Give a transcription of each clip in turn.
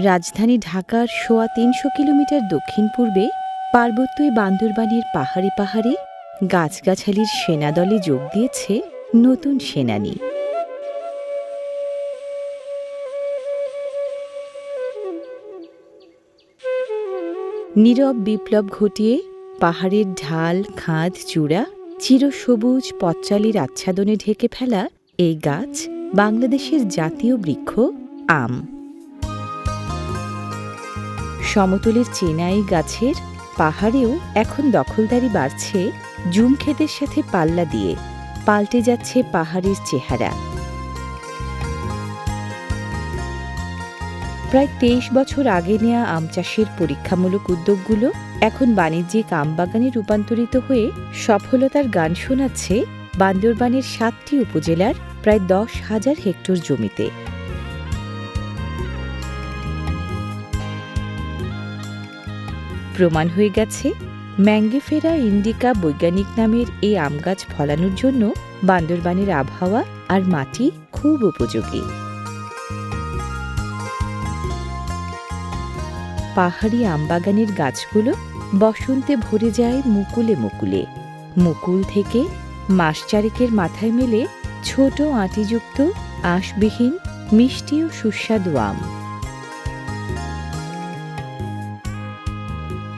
রাজধানী ঢাকার সোয়া তিনশো কিলোমিটার দক্ষিণ পূর্বে পার্বত্য বান্দরবানের পাহাড়ে পাহাড়ে গাছগাছালির সেনাদলে যোগ দিয়েছে নতুন সেনানী। নীরব বিপ্লব ঘটিয়ে পাহাড়ের ঢাল, খাঁদ, চূড়া, চিরসবুজ পথচালির আচ্ছাদনে ঢেকে ফেলা এই গাছ বাংলাদেশের জাতীয় বৃক্ষ, আম। সমতলের চেনাই গাছের পাহাড়েও এখন দখলদারি বাড়ছে জুম ক্ষেতের সাথে পাল্লা দিয়ে, পাল্টে যাচ্ছে পাহাড়ের চেহারা। প্রায় তেইশ বছর আগে নেয়া আম চাষের পরীক্ষামূলক উদ্যোগগুলো এখন বাণিজ্যিক আম বাগানে রূপান্তরিত হয়ে সফলতার গান শোনাচ্ছে বান্দরবানের সাতটি উপজেলার প্রায় দশ হাজার হেক্টর জমিতে। প্রমাণ হয়ে গেছে ম্যাঙ্গেফেরা ইন্ডিকা বৈজ্ঞানিক নামের এই আম গাছ ফলানোর জন্য বান্দরবানের আবহাওয়া আর মাটি খুব উপযোগী। পাহাড়ি আমবাগানের গাছগুলো বসন্তে ভরে যায় মুকুলে মুকুলে। মুকুল থেকে মাস চারেকের মাথায় মেলে ছোট আঁটিযুক্ত আঁশবিহীন মিষ্টি ও সুস্বাদু আম।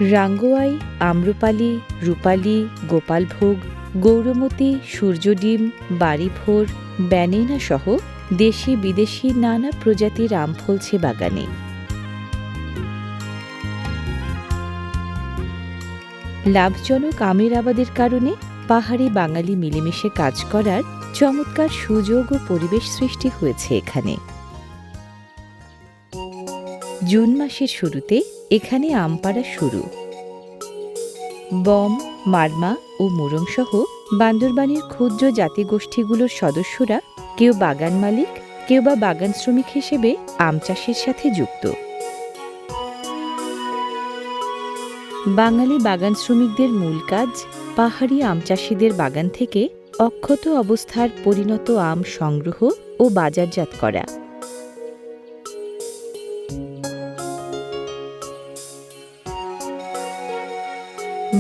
রাঙ্গোয়াই, আম্রপালি, রূপালি, গোপালভোগ, গৌরমতী, সূর্যডিম, বাড়িভোর, ব্যানেনা সহ দেশি বিদেশি নানা প্রজাতির আম ফলছে বাগানে। লাভজনক আমের আবাদের কারণে পাহাড়ি বাঙালি মিলেমিশে কাজ করার চমৎকার সুযোগ ও পরিবেশ সৃষ্টি হয়েছে এখানে। জুন মাসের শুরুতে এখানে আম পাড়া শুরু। বম, মারমা ও মুরং সহ বান্দরবানের ক্ষুদ্র জাতিগোষ্ঠীগুলোর সদস্যরা কেউ বাগান মালিক, কেউ বা বাগান শ্রমিক হিসেবে আম চাষের সাথে যুক্ত। বাঙালি বাগান শ্রমিকদের মূল কাজ পাহাড়ি আম চাষিদের বাগান থেকে অক্ষত অবস্থার পরিণত আম সংগ্রহ ও বাজারজাত করা।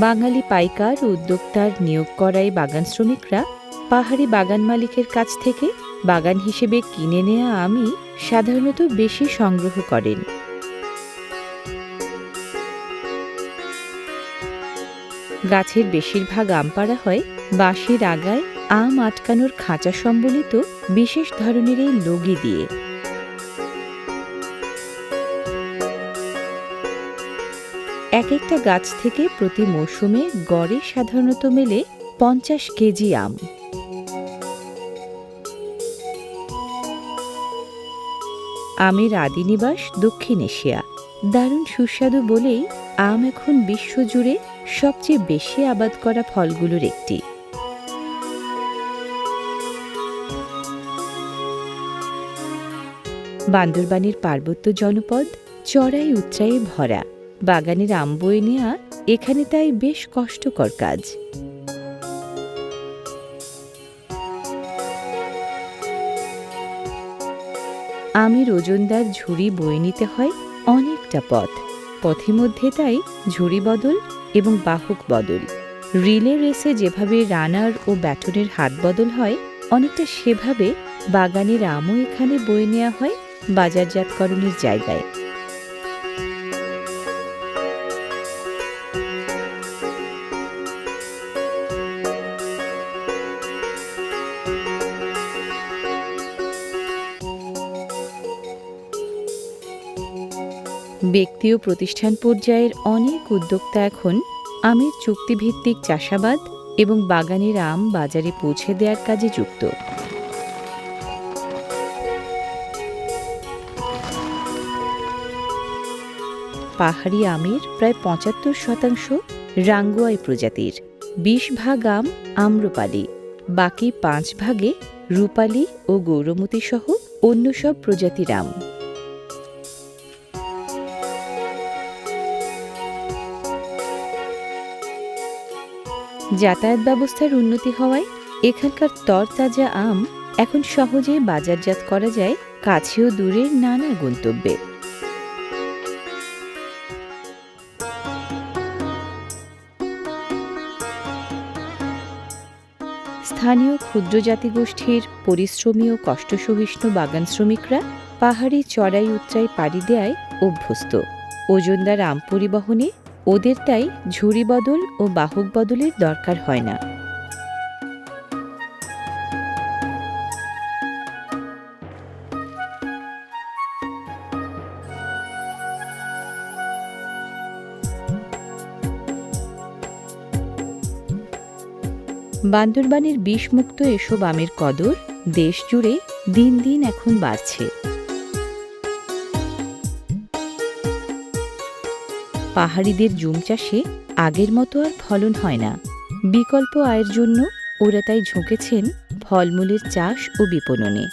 বাঙালি পাইকার উদ্যোক্তার নিয়োগ করায় বাগান শ্রমিকরা পাহাড়ি বাগান মালিকের কাছ থেকে বাগান হিসেবে কিনে নেওয়া আমই সাধারণত বেশি সংগ্রহ করেন। গাছের বেশিরভাগ আম পাড়া হয় বাঁশের আগায়, আম আটকানোর খাঁচা সম্বলিত বিশেষ ধরনের এই লগি দিয়ে। এক একটা গাছ থেকে প্রতি মৌসুমে গড়ে সাধারণত মেলে পঞ্চাশ কেজি আম। আমের আদিনিবাস দক্ষিণ এশিয়া। দারুণ সুস্বাদু বলেই আম এখন বিশ্বজুড়ে সবচেয়ে বেশি আবাদ করা ফলগুলোর একটি। বান্দরবানের পার্বত্য জনপদ চড়াই উচ্চায়ে ভরা। বাগানের আম বয়ে নেওয়া এখানে তাই বেশ কষ্টকর কাজ। আমের ওজনদার ঝুড়ি বয়ে নিতে হয় অনেকটা পথ। পথে মধ্যে তাই ঝুড়ি বদল এবং বাহক বদল। রিলে রেসে যেভাবে রানার ও ব্যাটনের হাত বদল হয়, অনেকটা সেভাবে বাগানের আমও এখানে বয়ে নেওয়া হয় বাজারজাতকরণের জায়গায়। ব্যক্তি ও প্রতিষ্ঠান পর্যায়ের অনেক উদ্যোক্তা এখন আমের চুক্তিভিত্তিক চাষাবাদ এবং বাগানের আম বাজারে পৌঁছে দেওয়ার কাজে যুক্ত। পাহাড়ি আমের প্রায় পঁচাত্তর শতাংশ রাঙ্গুয়াই প্রজাতির। বিশ ভাগ আম আম্রপালি, বাকি পাঁচ ভাগে রূপালি ও গৌরমতী সহ অন্য সব প্রজাতির আম। যাতায়াত ব্যবস্থার উন্নতি হওয়ায় এখানকার তরতাজা আম এখন সহজেই বাজারজাত করা যায় কাছে ও দূরের নানা গন্তব্যে। স্থানীয় ক্ষুদ্র জাতিগোষ্ঠীর পরিশ্রমী ও কষ্টসহিষ্ণু বাগান শ্রমিকরা পাহাড়ি চড়াই উচ্চাই পাড়ি দেয় অভ্যস্ত। ওজনদার আম পরিবহনে ওদের তাই ঝুড়ি বদল ও বাহক বদলের দরকার হয় না। বান্দরবানের বিষমুক্ত এসব আমের কদর দেশ জুড়ে দিন দিন এখন বাড়ছে। পাহাড়িদের জুম চাষে আগের মতো আর ফলন হয় না। বিকল্প আয়ের জন্য ওরা তাই ঝুঁকেছেন ফলমূলের চাষ ও বিপণনে।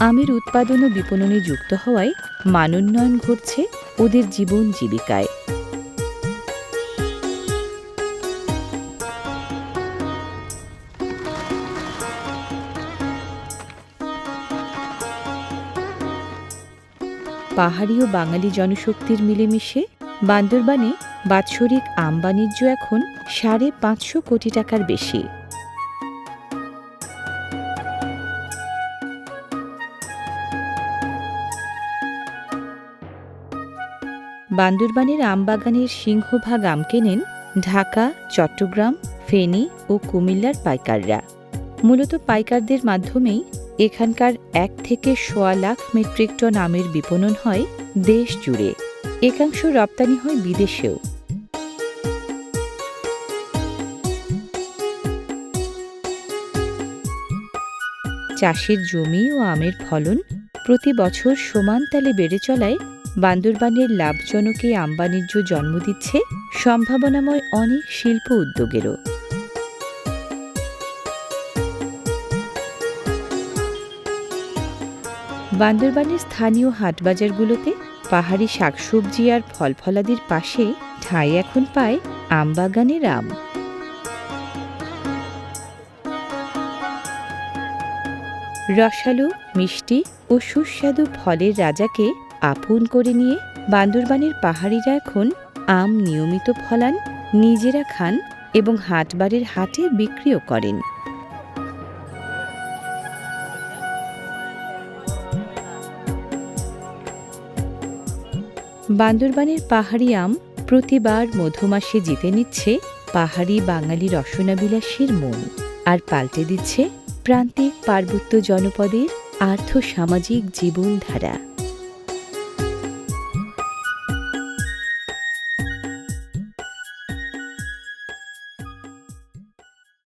আমের উৎপাদন ও বিপণনে যুক্ত হওয়ায় মানোন্নয়ন ঘটছে ওদের জীবন জীবিকায়। পাহাড়ি ও বাঙালি জনশক্তির মিলেমিশে, বান্দরবানে বাৎসরিক আম বাণিজ্য এখন সাড়ে পাঁচশো কোটি টাকার বেশি। বান্দরবানের আমবাগানের সিংহভাগ আম কেনেন ঢাকা, চট্টগ্রাম, ফেনী ও কুমিল্লার পাইকাররা। মূলত পাইকারদের মাধ্যমেই এখানকার এক থেকে সোয়া লাখ মেট্রিক টন আমের বিপণন হয় দেশ জুড়ে। একাংশ রপ্তানি হয় বিদেশেও। চাষের জমি ও আমের ফলন প্রতি বছর সমান তালে বেড়ে চলায়, বান্দরবানের লাভজনক আম বাণিজ্য জন্ম দিচ্ছে সম্ভাবনাময় অনেক শিল্প উদ্যোগেরও। বান্দরবানের স্থানীয় হাটবাজারগুলোতে পাহাড়ি শাকসবজি আর ফলফলাদির পাশে ঠাঁই এখন পায় আমবাগানের আম। রসালো, মিষ্টি ও সুস্বাদু ফলের রাজাকে আপন করে নিয়ে বান্দরবানের পাহাড়িরা এখন আম নিয়মিত ফলান, নিজেরা খান এবং হাটবারের হাটে বিক্রিও করেন। বান্দরবানের পাহাড়ি আম প্রতিবার মধুমাসে জিতে নিচ্ছে পাহাড়ি বাঙালি রসনাবিলাসের মন আর পাল্টে দিচ্ছে প্রান্তিক পার্বত্য জনপদের আর্থ সামাজিক জীবনধারা।